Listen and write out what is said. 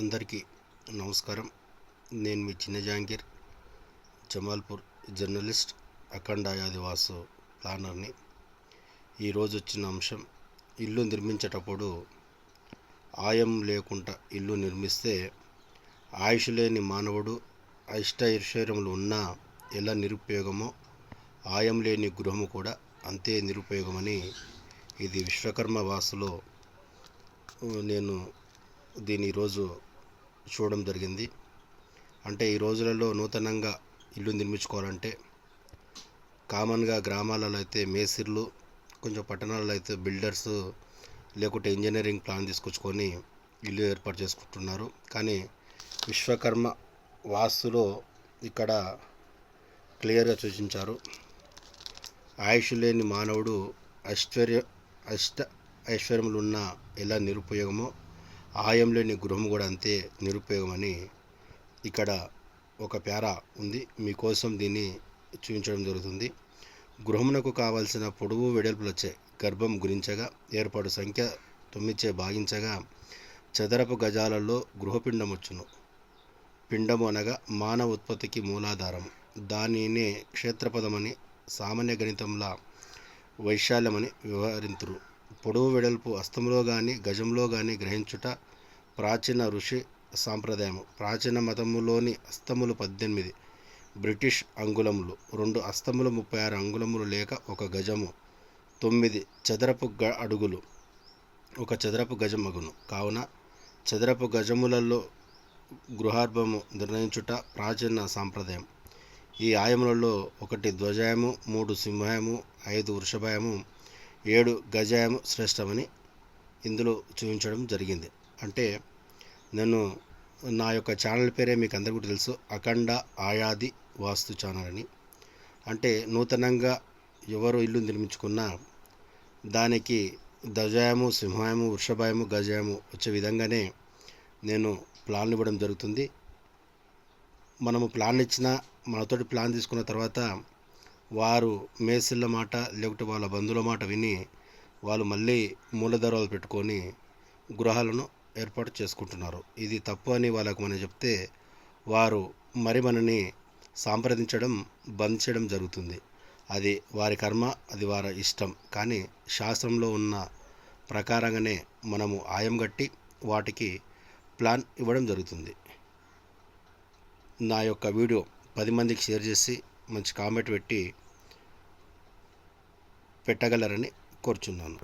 అందరికీ నమస్కారం. నేను మీ చిన్న జాంగీర్ జమాల్పూర్ జర్నలిస్ట్ అఖండ యాదివాసు ప్లానర్ని. ఈరోజు వచ్చిన అంశం ఇల్లు నిర్మించేటప్పుడు ఆయం లేకుండా ఇల్లు నిర్మిస్తే ఆయుష్ లేని మానవుడు అష్టైశ్వర్యములు ఉన్నా ఎలా నిరుపయోగమో ఆయం లేని గృహము కూడా అంతే నిరుపయోగమని ఇది విశ్వకర్మ వాసులో నేను దీన్ని ఈరోజు చూడడం జరిగింది. అంటే ఈ రోజులలో నూతనంగా ఇల్లు నిర్మించుకోవాలంటే కామన్గా గ్రామాలలో అయితే మేసిర్లు కొంచెం పట్టణాలలో అయితే బిల్డర్స్ లేకుంటే ఇంజనీరింగ్ ప్లాన్ తీసుకొచ్చుకొని ఇల్లు ఏర్పాటు చేసుకుంటున్నారు. కానీ విశ్వకర్మ వాస్తులో ఇక్కడ క్లియర్గా సూచించారు. ఆయుష్ లేని మానవుడు ఐశ్వర్య అష్ట ఐశ్వర్యములు ఉన్న ఎలా నిరుపయోగమో ఆయం లేని గృహం కూడా అంతే నిరుపయోగమని ఇక్కడ ఒక పేరా ఉంది. మీకోసం దీన్ని చూపించడం జరుగుతుంది. గృహమునకు కావలసిన పొడవు వెడల్పులు వచ్చే గర్భం గురించగా ఏర్పాటు సంఖ్య తొమ్మిదిచే భాగించగా చదరపు గజాలలో గృహపిండం వచ్చును పిండము అనగా మానవ ఉత్పత్తికి మూలాధారం. దానినే క్షేత్రపదమని సామాన్య గణితంలా వైశాల్యమని వ్యవహరింతురు. పొడవు వెడల్పు అస్తములో కానీ గజంలో కానీ గ్రహించుట ప్రాచీన ఋషి సాంప్రదాయం ప్రాచీన మతములోని అస్తములు పద్దెనిమిది. బ్రిటిష్ అంగుళములు రెండు అస్తములు ముప్పై ఆరు అంగుళములు లేక ఒక గజము తొమ్మిది చదరపు గ అడుగులు ఒక చదరపు గజమగును. కావున చదరపు గజములలో గృహార్భము నిర్ణయించుట ప్రాచీన సాంప్రదాయం. ఈ ఆయములలో ఒకటి ధ్వజాయము మూడు సింహాయము ఐదు వృషభాయము ఏడు గజాయము శ్రేష్టమని ఇందులో చూపించడం జరిగింది. అంటే నేను నా యొక్క ఛానల్ పేరే మీకు అందరికీ తెలుసు. అఖండ ఆయాది వాస్తు ఛానల్ అని. అంటే నూతనంగా ఎవరు ఇల్లు నిర్మించుకున్నా దానికి ధ్వజాయము సింహాయము వృషభాయము గజాయము వచ్చే విధంగానే నేను ప్లాన్ ఇవ్వడం జరుగుతుంది. మనము ప్లాన్ ఇచ్చిన మనతోటి ప్లాన్ తీసుకున్న తర్వాత వారు మేసిళ్ళ మాట లేకుంటే వాళ్ళ బంధువుల మాట విని వాళ్ళు మళ్ళీ మూలధరాలు పెట్టుకొని గృహాలను ఏర్పాటు చేసుకుంటున్నారు. ఇది తప్పు అని వాళ్ళకు మనం చెప్తే వారు మరి మనని సాంప్రదించడం బంద్ చేయడం జరుగుతుంది. అది వారి కర్మ అది వారి ఇష్టం. కానీ శాస్త్రంలో ఉన్న ప్రకారంగానే మనము ఆయం గట్టి వాటికి ప్లాన్ ఇవ్వడం జరుగుతుంది. నా యొక్క వీడియో పది మందికి షేర్ చేసి మంచి కామెంట్ పెట్టి పెట్టగలరని కోరుచున్నాను.